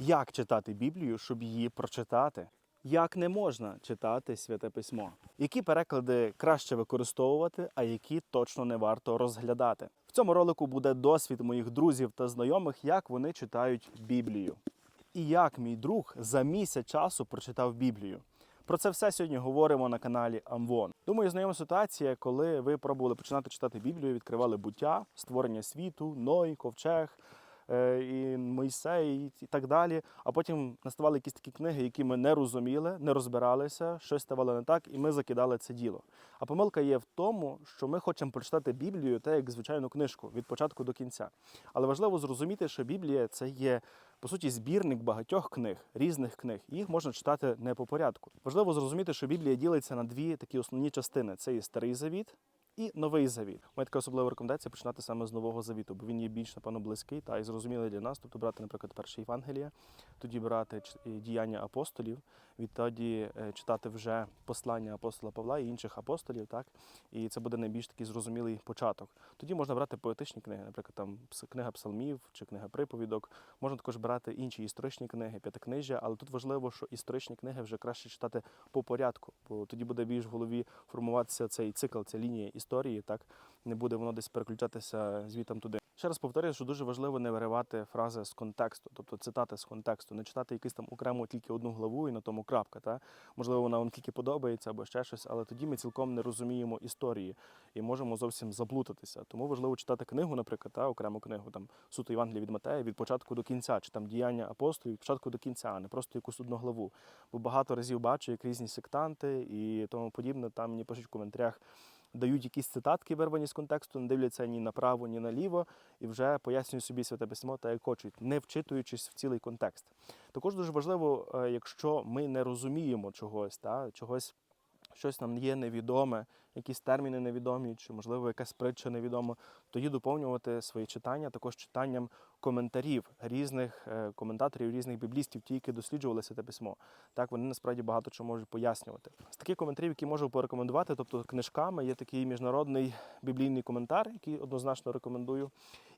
Як читати Біблію, щоб її прочитати? Як не можна читати святе письмо? Які переклади краще використовувати, а які точно не варто розглядати? В цьому ролику буде досвід моїх друзів та знайомих, як вони читають Біблію. І як мій друг за місяць часу прочитав Біблію. Про це все сьогодні говоримо на каналі Амвон. Думаю, знайома ситуація, коли ви пробували починати читати Біблію, відкривали буття, створення світу, Ной, ковчег. Е, І Мойсей, і так далі. А потім наставали якісь такі книги, які ми не розуміли, не розбиралися, щось ставало не так, і ми закидали це діло. А помилка є в тому, що ми хочемо прочитати Біблію, так як звичайну книжку від початку до кінця. Але важливо зрозуміти, що Біблія це є по суті збірник багатьох книг, різних книг. Їх можна читати не по порядку. Важливо зрозуміти, що Біблія ділиться на дві такі основні частини: це є старий завіт. І новий завіт. Моя така особлива рекомендація починати саме з нового завіту, бо він є більш напевно близький та і зрозумілий для нас. Тобто брати, наприклад, перше Євангелія, тоді брати ч- діяння апостолів, відтоді е, читати вже послання апостола Павла і інших апостолів, так і це буде найбільш такий зрозумілий початок. Тоді можна брати поетичні книги, наприклад, там книга псалмів чи книга приповідок. Можна також брати інші історичні книги, п'ятикнижжя, але тут важливо, що історичні книги вже краще читати по порядку, бо тоді буде більш в голові формуватися цей цикл, ця лінія історії. Так не буде воно десь переключатися звітом туди. Ще раз повторюю, що дуже важливо не виривати фрази з контексту, тобто цитати з контексту, не читати якусь там окремо тільки одну главу і на тому крапка. Та? Можливо, вона вам тільки подобається або ще щось, але тоді ми цілком не розуміємо історії і можемо зовсім заплутатися. Тому важливо читати книгу, наприклад, та, окрему книгу, там суто Євангелія від Матея від початку до кінця, чи там діяння апостолів від початку до кінця, а не просто якусь одну главу. Бо багато разів бачу, як різні сектанти і тому подібне, там мені пишуть в коментарях дають якісь цитатки, вирвані з контексту, не дивляться ні направо, ні наліво, і вже пояснюють собі святе письмо та як хочуть, не вчитуючись в цілий контекст. Також дуже важливо, е, якщо ми не розуміємо чогось, та, чогось. Щось нам є невідоме, якісь терміни невідомі, чи, можливо, якась притча невідома, тоді доповнювати свої читання також читанням коментарів різних е, коментаторів, різних біблістів, ті, які досліджували це письмо. Так, вони насправді багато чого можуть пояснювати. З таких коментарів, які можу порекомендувати, тобто книжками, є такий міжнародний біблійний коментар, який однозначно рекомендую.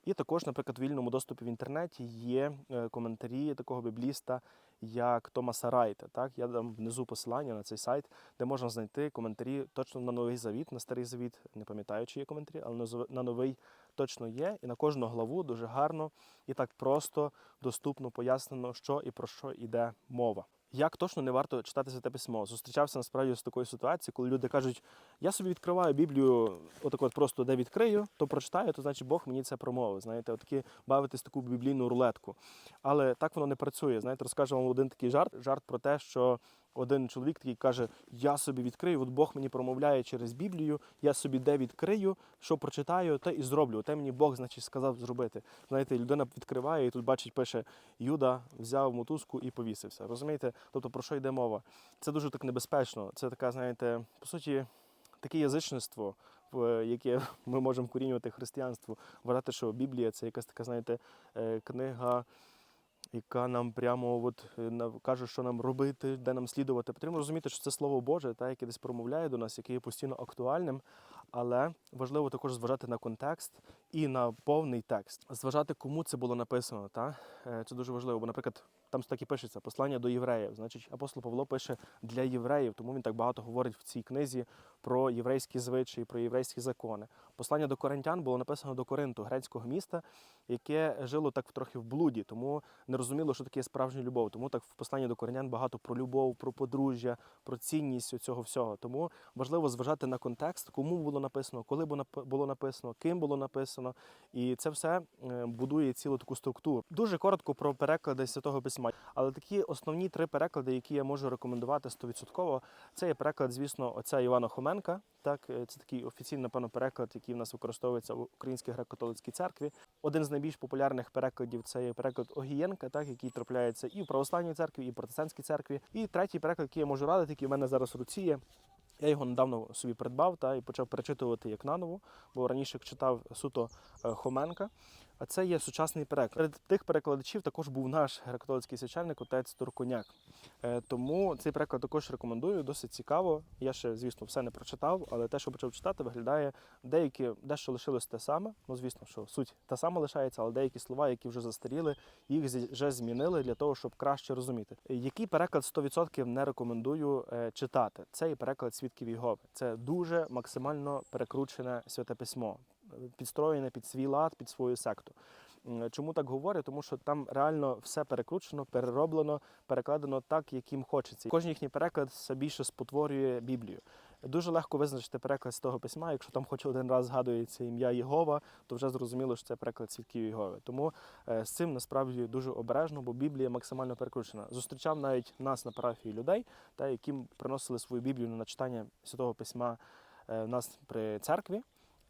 І також, наприклад, в вільному доступі в інтернеті є е, коментарі такого бібліста, як Томаса Райта. Так, я дам внизу посилання на цей сайт, де можна знайти коментарі точно на новий завіт, на старий завіт, не пам'ятаю, чи є коментарі, але на новий точно є. І на кожну главу дуже гарно і так просто, доступно пояснено, що і про що йде мова. Як точно не варто читати святе письмо? Зустрічався насправді з такою ситуацією, коли люди кажуть: я собі відкриваю Біблію, отак от просто де відкрию, то прочитаю, то значить Бог мені це промовив. Знаєте, отакі бавитись таку біблійну рулетку. Але так воно не працює. Знаєте, розкажу вам один такий жарт: жарт про те, що один чоловік такий каже: Я собі відкрию, от Бог мені промовляє через Біблію, я собі де відкрию, що прочитаю, те і зроблю. Те мені Бог, значить, сказав зробити. Знаєте, людина відкриває і тут бачить, пише Юда взяв мотузку і повісився. Розумієте? Тобто про що йде мова? Це дуже так небезпечно. Це така, знаєте, по суті. Таке язичництво, в яке ми можемо вкорінювати християнство, вважати, що Біблія це якась така, знаєте, е, книга, яка нам прямо от, е, каже, що нам робити, де нам слідувати. Потрібно розуміти, що це Слово Боже, та, яке десь промовляє до нас, яке є постійно актуальним, але важливо також зважати на контекст і на повний текст, зважати, кому це було написано. Та? Е, Це дуже важливо, бо, наприклад, там так і пишеться послання до євреїв. Значить, апостол Павло пише для євреїв, тому він так багато говорить в цій книзі про єврейські звичаї, про єврейські закони. Послання до коринтян було написано до Коринту, грецького міста, яке жило так трохи в блуді, тому не розуміло, що таке справжня любов. Тому так в посланні до коринтян багато про любов, про подружжя, про цінність цього всього. Тому важливо зважати на контекст, кому було написано, коли було написано, ким було написано, і це все е, будує цілу таку структуру. Дуже коротко про переклади святого письма. Але такі основні три переклади, які я можу рекомендувати стовідсотково, це є переклад, звісно, отця Івана Хоменка. Так, е, це такий офіційний, напевно, переклад, який в нас використовується в Українській греко-католицькій церкві. Один з найбільш популярних перекладів це є переклад Огієнка, так, який трапляється і в православній церкві, і в протестантській церкві. І третій переклад, який я можу радити, який в мене зараз в руці є. Я його недавно собі придбав та і почав перечитувати як наново, бо раніше читав суто е, Хоменка. А це є сучасний переклад. Серед тих перекладачів також був наш греко-католицький священник, отець Турконяк. Е, Тому цей переклад також рекомендую, досить цікаво. Я ще, звісно, все не прочитав, але те, що почав читати, виглядає деякі, дещо лишилось те саме. Ну, звісно, що суть та сама лишається, але деякі слова, які вже застаріли, їх вже змінили для того, щоб краще розуміти. Який переклад 100% не рекомендую е, читати? Це і переклад свідків Єгови. Це дуже максимально перекручене святе письмо, підстроєне під свій лад, під свою секту. Чому так говорю? Тому що там реально все перекручено, перероблено, перекладено так, як їм хочеться. Кожен їхній переклад все більше спотворює Біблію. Дуже легко визначити переклад з того письма. Якщо там хоч один раз згадується ім'я Єгова, то вже зрозуміло, що це переклад свідків Єгови. Тому е, з цим насправді дуже обережно, бо Біблія максимально перекручена. Зустрічав навіть нас на парафії людей, та яким приносили свою Біблію на читання святого письма е, в нас при церкві.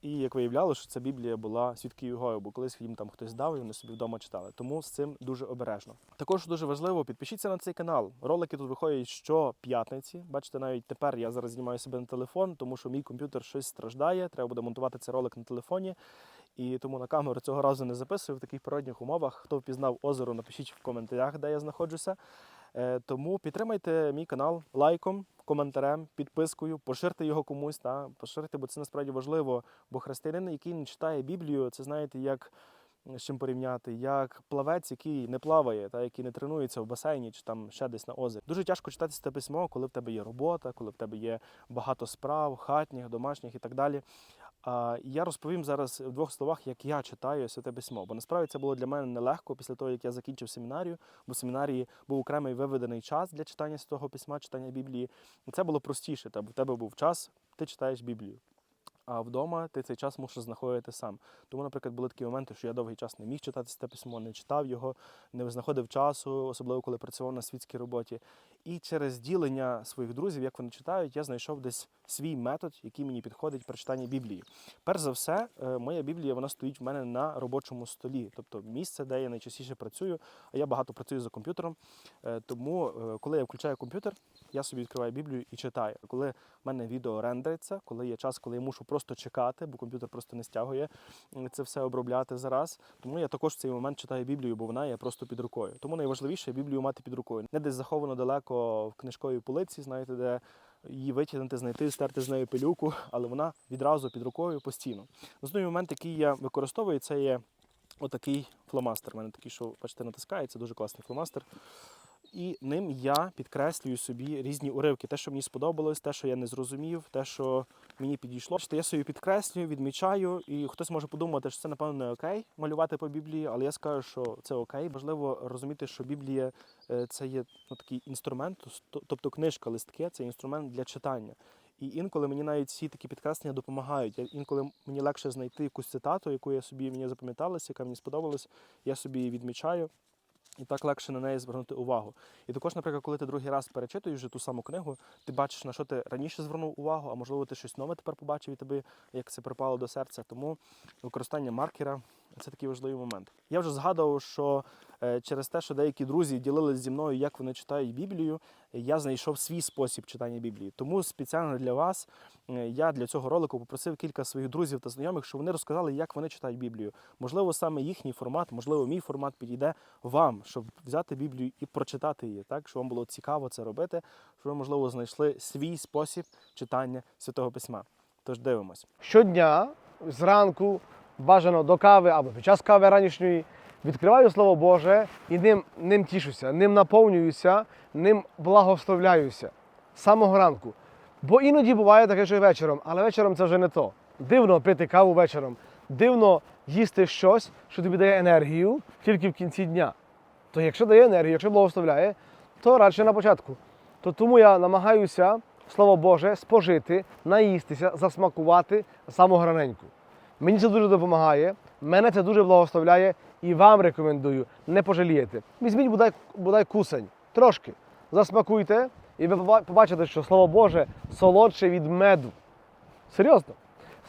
І як виявляло, що ця Біблія була свідків Єгови, бо колись їм там хтось дав, і вони собі вдома читали. Тому з цим дуже обережно. Також дуже важливо, підпишіться на цей канал. Ролики тут виходять щоп'ятниці. Бачите, навіть тепер я зараз знімаю себе на телефон, тому що мій комп'ютер щось страждає. Треба буде монтувати цей ролик на телефоні. І тому на камеру цього разу не записую в таких природних умовах. Хто впізнав озеро, напишіть в коментарях, де я знаходжуся. Е, Тому підтримайте мій канал лайком, коментарем, підпискою, поширте його комусь. Та поширте, бо це насправді важливо. Бо християнин, який не читає Біблію, це знаєте, як з чим порівняти, як плавець, який не плаває, та який не тренується в басейні чи там ще десь на озері. Дуже тяжко читати це письмо, коли в тебе є робота, коли в тебе є багато справ, хатніх, домашніх і так далі. Я розповім зараз в двох словах, як я читаю святе письмо. Бо насправді це було для мене нелегко після того, як я закінчив семінарію, бо в семінарії був окремий виведений час для читання святого письма, читання Біблії. Це було простіше, та в тебе був час, ти читаєш Біблію. А вдома ти цей час мусиш знаходити сам. Тому, наприклад, були такі моменти, що я довгий час не міг читати це письмо, не читав його, не знаходив часу, особливо коли працював на світській роботі. І через ділення своїх друзів, як вони читають, я знайшов десь свій метод, який мені підходить при читанні Біблії. Перш за все, е, моя Біблія вона стоїть в мене на робочому столі, тобто місце, де я найчастіше працюю. А я багато працюю за комп'ютером. Е, Тому, е, коли я включаю комп'ютер, я собі відкриваю Біблію і читаю. Коли в мене відео рендериться, коли є час, коли я мушу просто чекати, бо комп'ютер просто не стягує це все обробляти зараз. Тому я також в цей момент читаю Біблію, бо вона є просто під рукою. Тому найважливіше Біблію мати під рукою. Не десь заховано далеко в книжковій полиці, знаєте, де її витягнути, знайти, стерти з нею пилюку, але вона відразу під рукою постійно. Основний момент, який я використовую, це є отакий фломастер. У мене такий, що бачите, натискається, дуже класний фломастер. І ним я підкреслюю собі різні уривки. Те, що мені сподобалось, те, що я не зрозумів, те, що мені підійшло. Бачите, Я собі підкреслюю, відмічаю, і хтось може подумати, що це напевно не окей малювати по Біблії, але я скажу, що це окей. Важливо розуміти, що Біблія е, це є ну, такий інструмент, тобто- книжка, листки це інструмент для читання. І інколи мені навіть ці такі підкреслення допомагають. Інколи мені легше знайти якусь цитату, яку я собі мені запам'яталася, яка мені сподобалась, я собі її відмічаю. І так легше на неї звернути увагу. І також, наприклад, коли ти другий раз перечитуєш ту саму книгу, ти бачиш, на що ти раніше звернув увагу, а можливо, ти щось нове тепер побачив і тобі як це припало до серця. Тому використання маркера це такий важливий момент. Я вже згадував, що е, через те, що деякі друзі ділилися зі мною, як вони читають Біблію, я знайшов свій спосіб читання Біблії. Тому спеціально для вас е, я для цього ролику попросив кілька своїх друзів та знайомих, щоб вони розказали, як вони читають Біблію. Можливо, саме їхній формат, можливо, мій формат підійде вам, щоб взяти Біблію і прочитати її, так щоб вам було цікаво це робити, щоб ви, можливо, знайшли свій спосіб читання святого письма. Тож дивимось. Щодня зранку, бажано до кави або під час кави ранішньої, відкриваю Слово Боже і ним, ним тішуся, ним наповнююся, ним благословляюся самого ранку. Бо іноді буває таке, що і вечором, але вечором це вже не то. Дивно пити каву вечором, дивно їсти щось, що тобі дає енергію тільки в кінці дня. То якщо дає енергію, якщо благословляє, то радше на початку. То тому я намагаюся Слово Боже спожити, наїстися, засмакувати самого раненьку. Мені це дуже допомагає, мене це дуже благословляє і вам рекомендую, не пожалієте. Візьміть бодай, бодай кусень, трошки, засмакуйте, і ви побачите, що Слово Боже солодше від меду. Серйозно.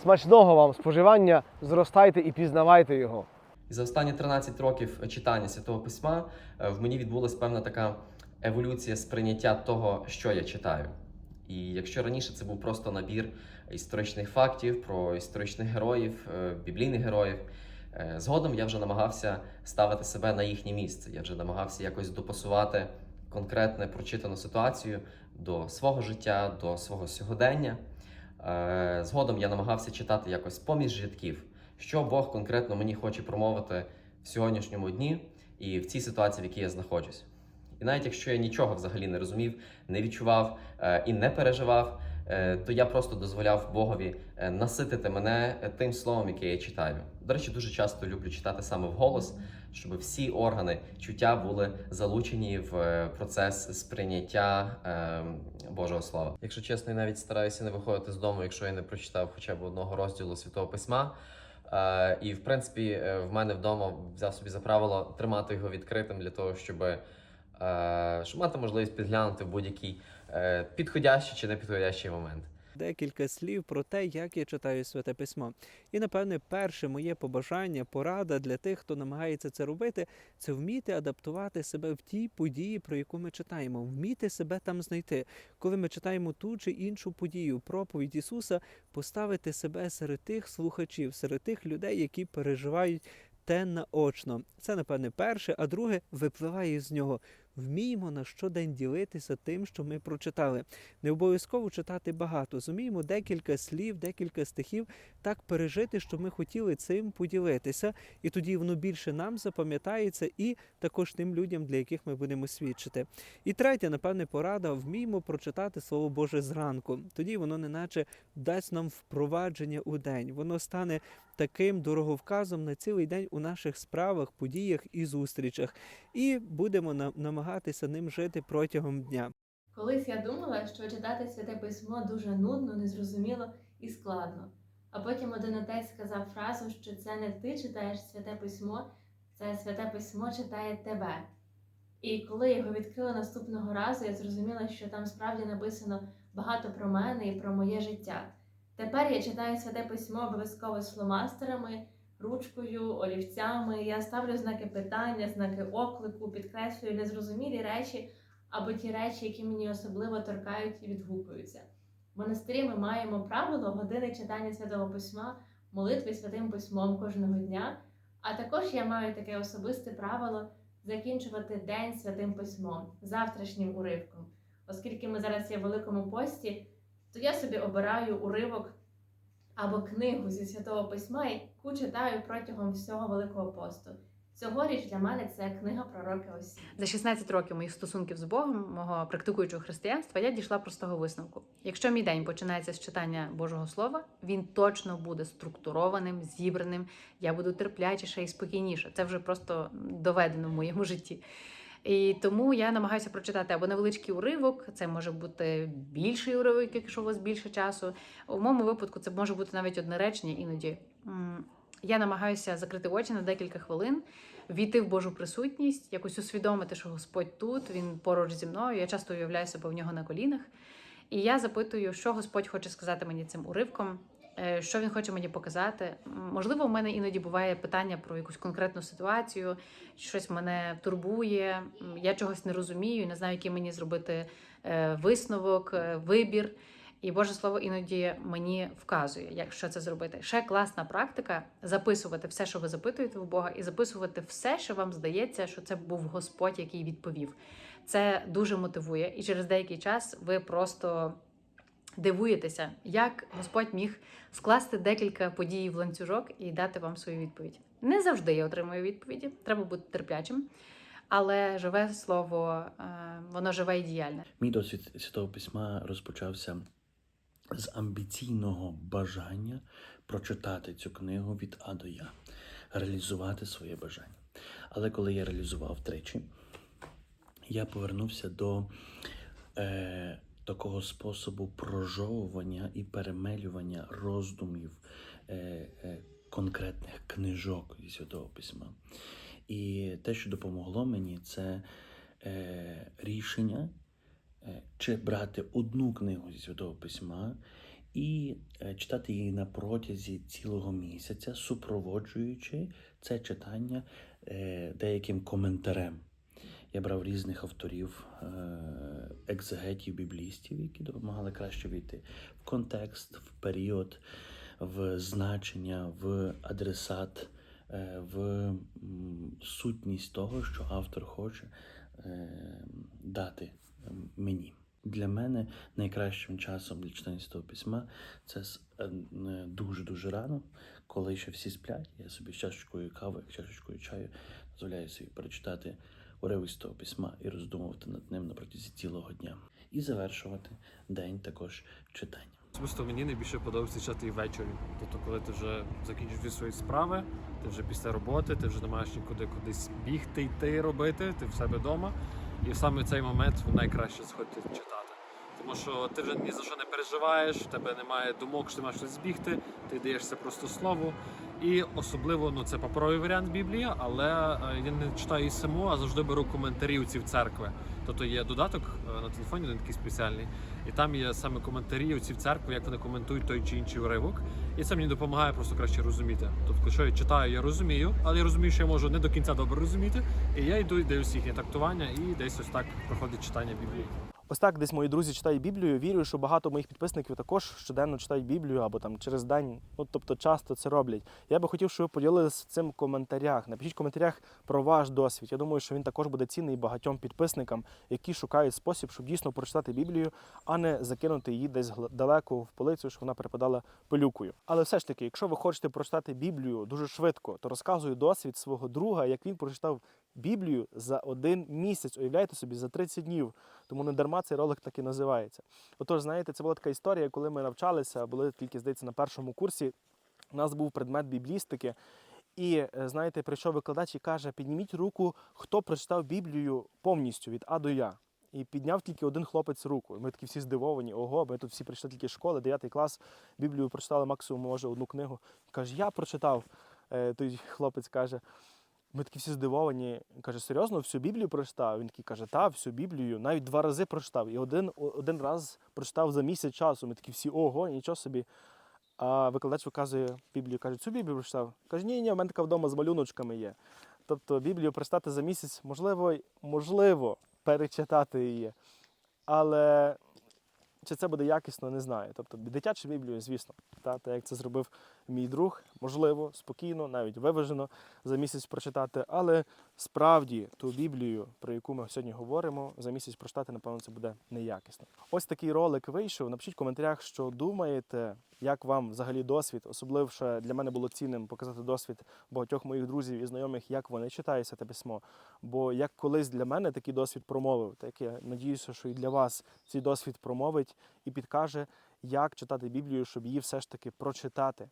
Смачного вам споживання, зростайте і пізнавайте його. За останні 13 років читання святого письма е, в мені відбулася певна така еволюція сприйняття того, що я читаю. І якщо раніше це був просто набір історичних фактів про історичних героїв, е, біблійних героїв, Е, Згодом я вже намагався ставити себе на їхнє місце. Я вже намагався якось допасувати конкретне прочитану ситуацію до свого життя, до свого сьогодення. Е, Згодом я намагався читати якось поміж рядків, що Бог конкретно мені хоче промовити в сьогоднішньому дні і в цій ситуації, в якій я знаходжусь. І навіть якщо я нічого взагалі не розумів, не відчував і не переживав, то я просто дозволяв Богові е, наситити мене е, тим словом, яке я читаю. До речі, дуже часто люблю читати саме вголос, щоб всі органи чуття були залучені в е, процес сприйняття е, Божого Слова. Якщо чесно, я навіть стараюся не виходити з дому, якщо я не прочитав хоча б одного розділу Святого Письма. Е, і в принципі, е, в мене вдома взяв собі за правило тримати його відкритим для того, щоб, е, щоб мати можливість підглянути в будь-який е, підходящий чи непідходящий момент. декілька слів про те, як я читаю святе письмо. І напевне, перше моє побажання, порада для тих, хто намагається це робити, це вміти адаптувати себе в тій події, про яку ми читаємо, вміти себе там знайти. Коли ми читаємо ту чи іншу подію, проповідь Ісуса, поставити себе серед тих слухачів, серед тих людей, які переживають. Те наочно. Це, напевне, перше, а друге випливає з нього. Вміємо на щодень ділитися тим, що ми прочитали. Не обов'язково читати багато. Зуміємо декілька слів, декілька стихів так пережити, що ми хотіли цим поділитися, і тоді воно більше нам запам'ятається, і також тим людям, для яких ми будемо свідчити. І третя, напевне, порада: вміємо прочитати Слово Боже зранку. Тоді воно неначе дасть нам впровадження у день. Воно стане таким дороговказом на цілий день у наших справах, подіях і зустрічах. І будемо на- намагатися ним жити протягом дня. Колись я думала, що читати святе письмо дуже нудно, незрозуміло і складно. А потім один отець сказав фразу, що це не ти читаєш святе письмо, це святе письмо читає тебе. І коли я його відкрила наступного разу, я зрозуміла, що там справді написано багато про мене і про моє життя. Тепер я читаю святе письмо обов'язково з фломастерами, ручкою, олівцями. Я ставлю знаки питання, знаки оклику, підкреслюю незрозумілі речі або ті речі, які мені особливо торкають і відгукуються. В монастирі ми маємо правило години читання святого письма, молитви святим письмом кожного дня. А також я маю таке особисте правило закінчувати день святим письмом, завтрашнім уривком. Оскільки ми зараз є в Великому пості, то я собі обираю уривок або книгу зі святого письма, яку читаю протягом всього Великого посту. Цьогоріч для мене це книга пророка Осі. За 16 років моїх стосунків з Богом, мого практикуючого християнства, я дійшла простого висновку. Якщо мій день починається з читання Божого Слова, він точно буде структурованим, зібраним. Я буду терплячіша і спокійніша. Це вже просто доведено в моєму житті. І тому я намагаюся прочитати або невеличкий уривок, це може бути більший уривок, якщо у вас більше часу. У моєму випадку це може бути навіть одне речення іноді. Я намагаюся закрити очі на декілька хвилин, війти в Божу присутність, якось усвідомити, що Господь тут, він поруч зі мною. Я часто уявляю себе в нього на колінах. І я запитую, що Господь хоче сказати мені цим уривком, що він хоче мені показати. Можливо, в мене іноді буває питання про якусь конкретну ситуацію, щось мене турбує, я чогось не розумію, не знаю, який мені зробити е, висновок, е, вибір. І Боже Слово іноді мені вказує, як що це зробити. Ще класна практика записувати все, що ви запитуєте в Бога, і записувати все, що вам здається, що це був Господь, який відповів. Це дуже мотивує, і через деякий час ви просто дивуєтеся, як Господь міг скласти декілька подій в ланцюжок і дати вам свою відповідь. Не завжди я отримую відповіді, треба бути терплячим. Але живе слово, е, воно живе і діяльне. Мій досвід Святого Письма розпочався з амбіційного бажання прочитати цю книгу від А до Я, реалізувати своє бажання. Але коли я реалізував тричі, я повернувся до е, такого способу прожовування і перемелювання роздумів е, е, конкретних книжок зі Святого Письма. І те, що допомогло мені, це е, рішення е, чи брати одну книгу зі Святого Письма і е, читати її на протязі цілого місяця, супроводжуючи це читання е, деяким коментарем. Я брав різних авторів, е, екзегетів, біблістів, які допомагали краще війти в контекст, в період, в значення, в адресат е, в сутність того, що автор хоче е, дати мені. Для мене найкращим часом для читання Святого письма це дуже-дуже рано, коли ще всі сплять. Я собі з чашечкою кави, чашечкою чаю дозволяю собі перечитати уривок Святого письма і роздумувати над ним на протязі цілого дня. І завершувати день також читанням. Особисто мені найбільше подобається читати і ввечері. Тобто, коли ти вже закінчиш свої справи, ти вже після роботи, ти вже не маєш нікуди кудись бігти, йти робити, ти в себе вдома. І саме в цей момент найкраще сходити читати. Тому що ти вже ні за що не переживаєш, в тебе немає думок, що ти маєш щось збігти, ти даєшся просто слову. І особливо ну це паперовий варіант Біблії, але е, я не читаю її саму, а завжди беру коментарі у ці в церкви. Тобто є додаток е, на телефоні, один такий спеціальний, і там є саме коментарі оці в церкві, як вони коментують той чи інший уривок. І це мені допомагає просто краще розуміти. Тобто, що я читаю, я розумію, але я розумію, що я можу не до кінця добре розуміти. І я йду і дивлюся їхнє трактування, і десь ось так проходить читання Біблії. Ось так десь мої друзі читають Біблію. Вірю, що багато моїх підписників також щоденно читають Біблію або там через день, ну тобто часто це роблять. Я би хотів, щоб ви поділилися цим в коментарях. Напишіть в коментарях про ваш досвід. Я думаю, що він також буде цінний багатьом підписникам, які шукають спосіб, щоб дійсно прочитати Біблію, а не закинути її десь далеко в полицю, щоб вона перепадала пилюкою. Але все ж таки, якщо ви хочете прочитати Біблію дуже швидко, то розказую досвід свого друга, як він прочитав Біблію за один місяць. Уявляєте собі, за 30 днів. Тому не дарма цей ролик так і називається. Отож, знаєте, це була така історія, коли ми навчалися, були тільки, здається, на першому курсі. У нас був предмет біблістики. І е, знаєте, прийшов викладач і каже: підніміть руку, хто прочитав Біблію повністю від А до Я. І підняв тільки один хлопець руку. Ми такі всі здивовані. Ого, ми тут всі прийшли тільки з школи, 9 клас, Біблію прочитали максимум, може, одну книгу. Каже, я прочитав. Е, Той хлопець каже. Ми такі всі здивовані. Каже, серйозно, всю Біблію прочитав? Він такий каже, та, всю Біблію, навіть два рази прочитав. І один, один раз прочитав за місяць часу. Ми такі всі, ого, нічого собі. А викладач виказує Біблію, каже, цю Біблію прочитав. Каже, ні, ні, в мене така вдома з малюночками є. Тобто Біблію прочитати за місяць, можливо, можливо, перечитати її. Але чи це буде якісно, не знаю. Тобто дитячу Біблію, звісно, та, та як це зробив мій друг, можливо, спокійно, навіть виважено за місяць прочитати. Але справді ту Біблію, про яку ми сьогодні говоримо, за місяць прочитати, напевно, це буде неякісно. Ось такий ролик вийшов. Напишіть в коментарях, що думаєте, як вам взагалі досвід. Особливо для мене було цінним показати досвід багатьох моїх друзів і знайомих, як вони читають це письмо. Бо як колись для мене такий досвід промовив, так я надіюся, що і для вас цей досвід промовить і підкаже, як читати Біблію, щоб її все ж таки прочитати.